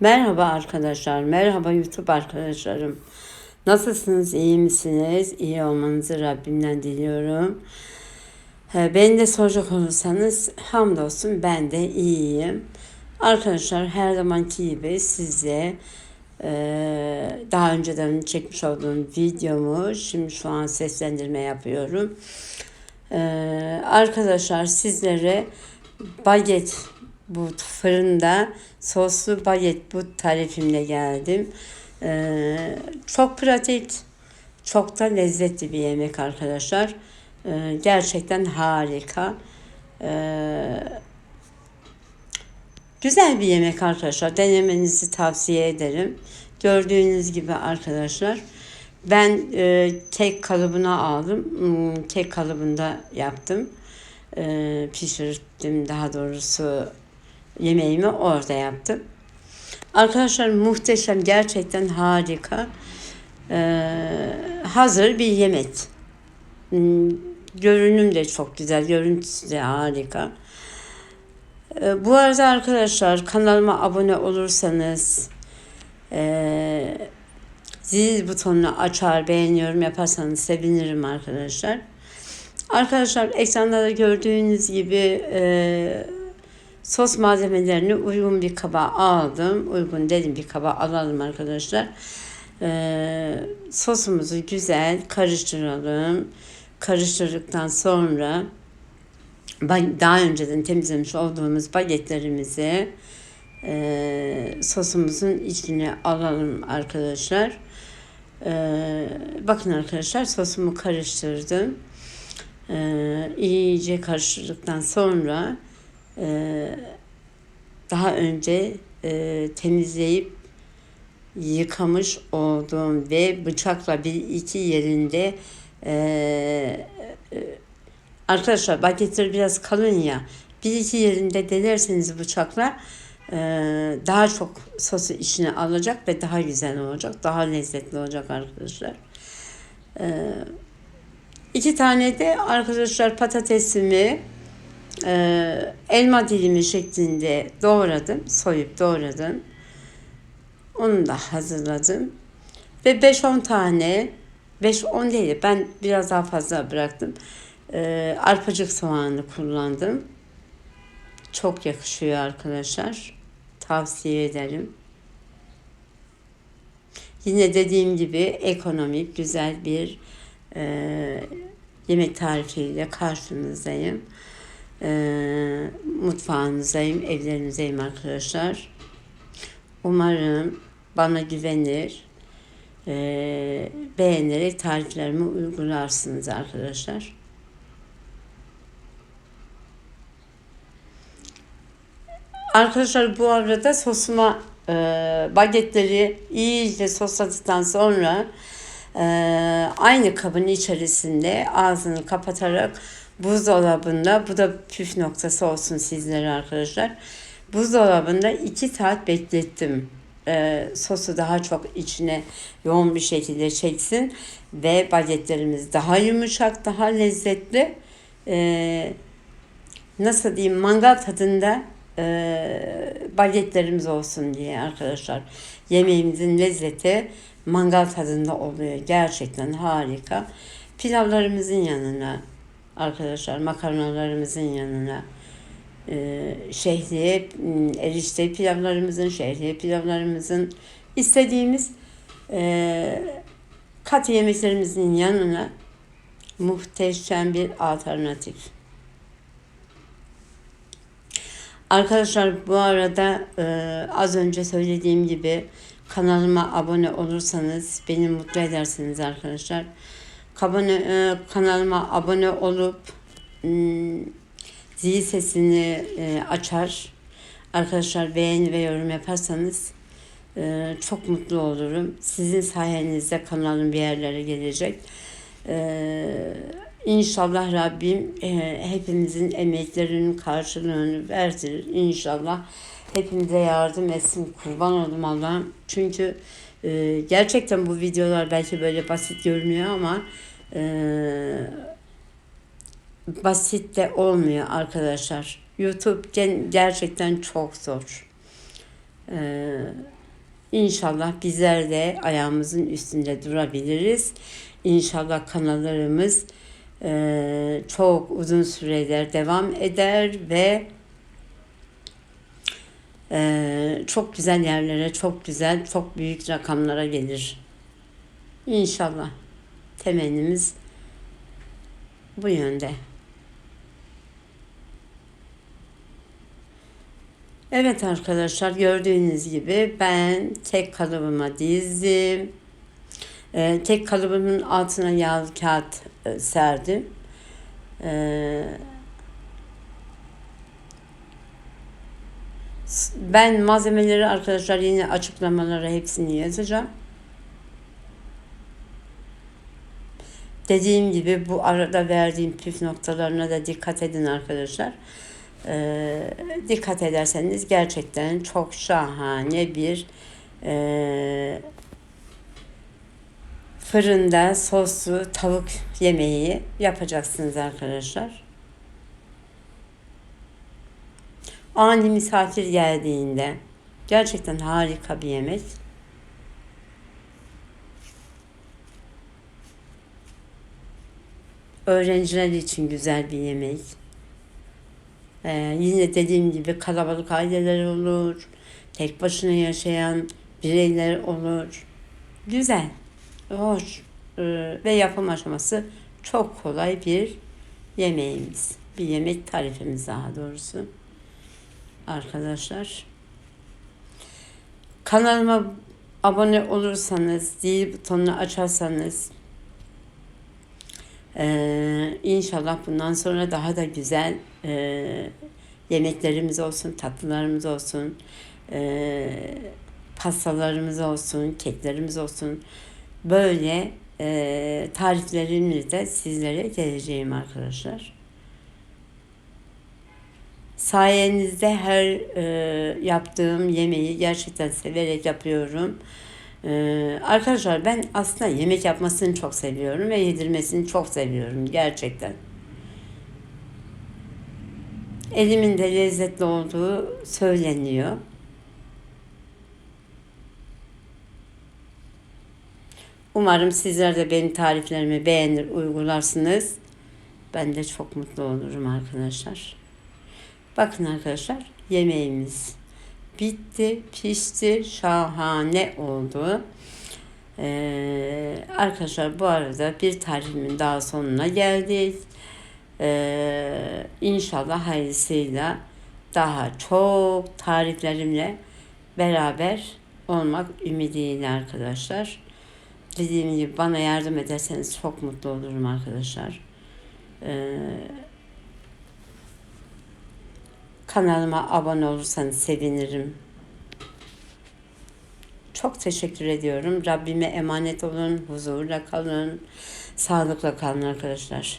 Merhaba arkadaşlar, merhaba YouTube arkadaşlarım. Nasılsınız, iyi misiniz? İyi olmanızı Rabbimden diliyorum. Ee, Beni de soracak olursanız hamdolsun ben de iyiyim. Arkadaşlar her zamanki gibi size e, daha önceden çekmiş olduğum videomu şimdi şu an seslendirme yapıyorum. Ee, arkadaşlar sizlere baget bu fırında soslu baget bu tarifimle geldim. Ee, çok pratik, çok da lezzetli bir yemek arkadaşlar. Ee, gerçekten harika. Ee, güzel bir yemek arkadaşlar. Denemenizi tavsiye ederim. Gördüğünüz gibi arkadaşlar ben e, kek kalıbına aldım. Hmm, Kek kalıbında yaptım. E, pişirdim daha doğrusu yemeğimi orada yaptım. Arkadaşlar muhteşem gerçekten harika. E, hazır bir yemek. Hmm, Görünüm de çok güzel. Görüntüsü de harika. E, bu arada arkadaşlar kanalıma abone olursanız e, zil butonunu açar, beğeniyorum yaparsanız sevinirim arkadaşlar. Arkadaşlar ekranda da gördüğünüz gibi e, sos malzemelerini uygun bir kaba aldım. Uygun dedim bir kaba alalım arkadaşlar. E, sosumuzu güzel karıştıralım. Karıştırdıktan sonra daha önceden temizlemiş olduğumuz bagetlerimizi e, sosumuzun içine alalım arkadaşlar. E, bakın arkadaşlar sosumu karıştırdım. E, iyice karıştırdıktan sonra daha önce e, temizleyip yıkamış olduğum ve bıçakla bir iki yerinde e, e, arkadaşlar bagetler biraz kalın ya bir iki yerinde delerseniz bıçakla e, daha çok sosu içine alacak ve daha güzel olacak daha lezzetli olacak arkadaşlar. E, iki tane de arkadaşlar patatesimi e, elma dilimi şeklinde doğradım soyup doğradım. Onu da hazırladım. Ve 5-10 tane 5-10 değil ben biraz daha fazla bıraktım. E, arpacık soğanı kullandım. Çok yakışıyor arkadaşlar. Tavsiye ederim. Yine dediğim gibi ekonomik güzel bir e, yemek tarifiyle karşınızdayım. E, mutfağınızdayım, evlerinizdeyim arkadaşlar. Umarım bana güvenir, e, beğenerek tariflerimi uygularsınız arkadaşlar. Arkadaşlar bu arada sosuma e, bagetleri iyice sosladıktan sonra e, aynı kabın içerisinde ağzını kapatarak buzdolabında bu da püf noktası olsun sizlere arkadaşlar. Buzdolabında 2 saat beklettim. E, sosu daha çok içine yoğun bir şekilde çeksin ve bagetlerimiz daha yumuşak, daha lezzetli. E, nasıl diyeyim mangal tadında e, bagetlerimiz olsun diye arkadaşlar. Yemeğimizin lezzeti mangal tadında oluyor. Gerçekten harika. Pilavlarımızın yanına arkadaşlar makarnalarımızın yanına e, şehriye erişte pilavlarımızın şehriye pilavlarımızın istediğimiz e, katı yemeklerimizin yanına muhteşem bir alternatif. Arkadaşlar bu arada e, az önce söylediğim gibi kanalıma abone olursanız beni mutlu edersiniz arkadaşlar. Kabone, e, kanalıma abone olup zil sesini e, açar. Arkadaşlar beğeni ve yorum yaparsanız e, çok mutlu olurum. Sizin sayenizde kanalım bir yerlere gelecek. İnşallah Rabbim hepimizin emeklerinin karşılığını verdirir. İnşallah hepimize yardım etsin. Kurban oldum Allah'ım. Çünkü gerçekten bu videolar belki böyle basit görünüyor ama e, basit de olmuyor arkadaşlar. YouTube gerçekten çok zor. Ee, inşallah bizler de ayağımızın üstünde durabiliriz. İnşallah kanallarımız e, çok uzun süreler devam eder ve e, çok güzel yerlere, çok güzel, çok büyük rakamlara gelir. İnşallah. Temennimiz bu yönde. Evet arkadaşlar gördüğünüz gibi ben tek kalıbıma dizdim. Ee, tek kalıbımın altına yağlı kağıt e, serdim. Ee, ben malzemeleri arkadaşlar yine açıklamalara hepsini yazacağım. Dediğim gibi bu arada verdiğim püf noktalarına da dikkat edin arkadaşlar. Ee, dikkat ederseniz gerçekten çok şahane bir e, fırında soslu tavuk yemeği yapacaksınız arkadaşlar. Ani misafir geldiğinde gerçekten harika bir yemek. Öğrenciler için güzel bir yemek. Ee, yine dediğim gibi kalabalık aileler olur. Tek başına yaşayan bireyler olur. Güzel, hoş ee, ve yapım aşaması çok kolay bir yemeğimiz. Bir yemek tarifimiz daha doğrusu. Arkadaşlar. Kanalıma abone olursanız, zil butonunu açarsanız ee, inşallah bundan sonra daha da güzel e, yemeklerimiz olsun, tatlılarımız olsun, e, pastalarımız olsun, keklerimiz olsun. Böyle e, tariflerimle de sizlere geleceğim arkadaşlar. Sayenizde her e, yaptığım yemeği gerçekten severek yapıyorum. Ee, arkadaşlar ben aslında yemek yapmasını çok seviyorum ve yedirmesini çok seviyorum gerçekten. Elimin de lezzetli olduğu söyleniyor. Umarım sizler de benim tariflerimi beğenir, uygularsınız. Ben de çok mutlu olurum arkadaşlar. Bakın arkadaşlar yemeğimiz bitti, pişti, şahane oldu. Ee, arkadaşlar bu arada bir tarifimin daha sonuna geldik. Ee, inşallah hayırlısıyla daha çok tariflerimle beraber olmak ümidiyle arkadaşlar. Dediğim gibi bana yardım ederseniz çok mutlu olurum arkadaşlar. Ee, kanalıma abone olursanız sevinirim. Çok teşekkür ediyorum. Rabbime emanet olun, huzurla kalın, sağlıkla kalın arkadaşlar.